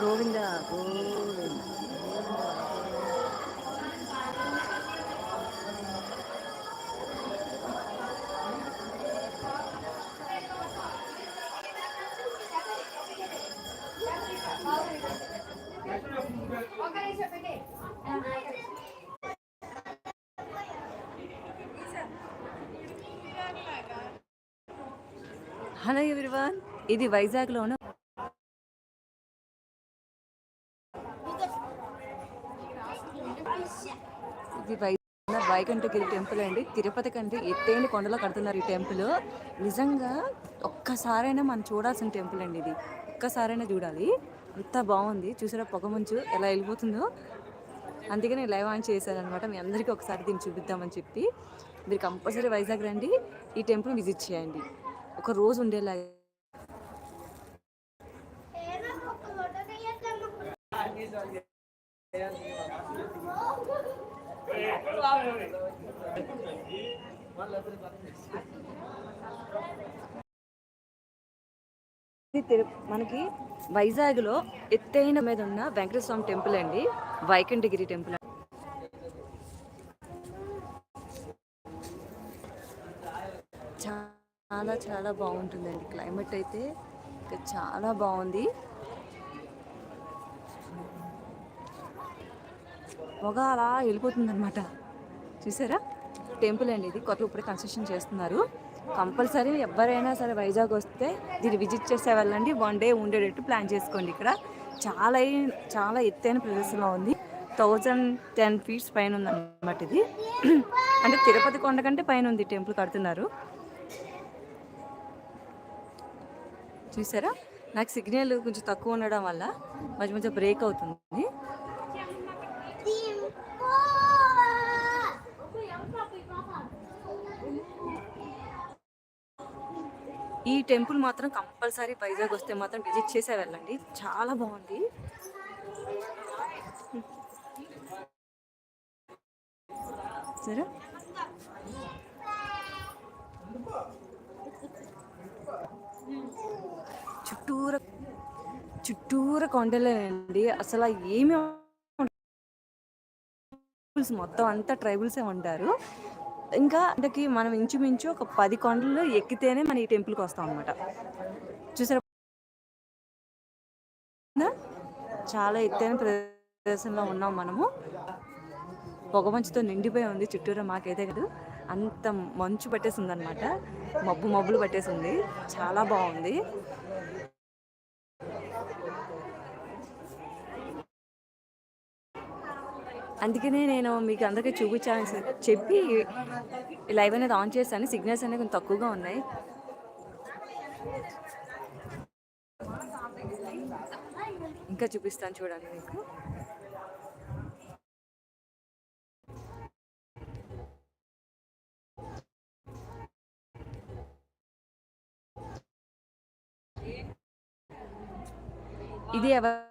Govinda Govinda. Hello everyone ఇది వైజాగ్లోన ఇది Vizag వైకుంఠగిరి temple అండి. తిరుపతి కంటే ఎత్తైన కొండలో కడుతున్నారు ఈ టెంపుల్ నిజంగా ఒక్కసారైనా మనం చూడాల్సిన టెంపుల్ అండి ఇది. ఒక్కసారైనా చూడాలి. అంత బాగుంది. చూసారా పొగమంచు ఎలా వెళ్ళిపోతుందో? అందుకే నేను లైవ్ ఆన్ చేశాను అనమాట మీ అందరికీ ఒకసారి దీన్ని చూపిద్దామని చెప్పి. మీరు కంపల్సరీ వైజాగ్ రండి. ఈ టెంపుల్ విజిట్ చేయండి. ఒక రోజు ఉండేలా ఇది మనకి వైజాగ్లో ఎత్తైన మీద ఉన్న వెంకటేశ్వర స్వామి టెంపుల్ అండి. వైకుంఠగిరి టెంపుల్ చాలా చాలా బాగుంటుందండి. క్లైమేట్ అయితే ఇంకా చాలా బాగుంది. పొగ అలా వెళ్ళిపోతుంది అనమాట చూసారా? టెంపుల్ అండి ఇది. కొత్త ఇప్పుడే కన్స్ట్రక్షన్ చేస్తున్నారు. కంపల్సరీ ఎవరైనా సరే వైజాగ్ వస్తే దీన్ని విజిట్ చేసే వెళ్ళండి. వన్ డే ఉండేటట్టు ప్లాన్ చేసుకోండి ఇక్కడ. చాలా చాలా ఎత్తైన ప్రదేశంలో ఉంది. థౌజండ్ టెన్ ఫీట్స్ పైన ఉంది అనమాట ఇది. అంటే తిరుపతి కొండ కంటే పైన ఉంది టెంపుల్ కడుతున్నారు. చూసారా? నాకు సిగ్నల్ కొంచెం తక్కువ ఉండడం వల్ల మధ్య మధ్య బ్రేక్ అవుతుంది. ఈ టెంపుల్ మాత్రం కంపల్సరీ వైజాగ్ వస్తే మాత్రం విజిట్ చేసే వెళ్ళండి. చాలా బాగుంది. సరే. చుట్టూర చుట్టూర కొండలే అండి అసలు ఏమి ట్రైబుల్స్ మొత్తం అంతా ట్రైబుల్సే ఉంటారు. ఇంకా అంటే మనం ఇంచుమించు ఒక పది కొండలు ఎక్కితేనే మన ఈ టెంపుల్కి వస్తాం అనమాట చూసారా? చాలా ఎత్తైన ప్రదేశంలో ఉన్నాం మనము. పొగ మంచుతో నిండిపోయి ఉంది చుట్టూరా మాకైతే కాదు. అంత మంచు పట్టేసింది అనమాట మబ్బు మబ్బులు పట్టేసి ఉంది చాలా బాగుంది. అందుకనే నేను మీకు అందరికీ చూపించాలని చెప్పి లైవ్ అనేది ఆన్ చేశాను. సిగ్నల్స్ అనేవి కొంచెం తక్కువగా ఉన్నాయి. ఇంకా చూపిస్తాను చూడండి మీకు. ఇది ఎవరు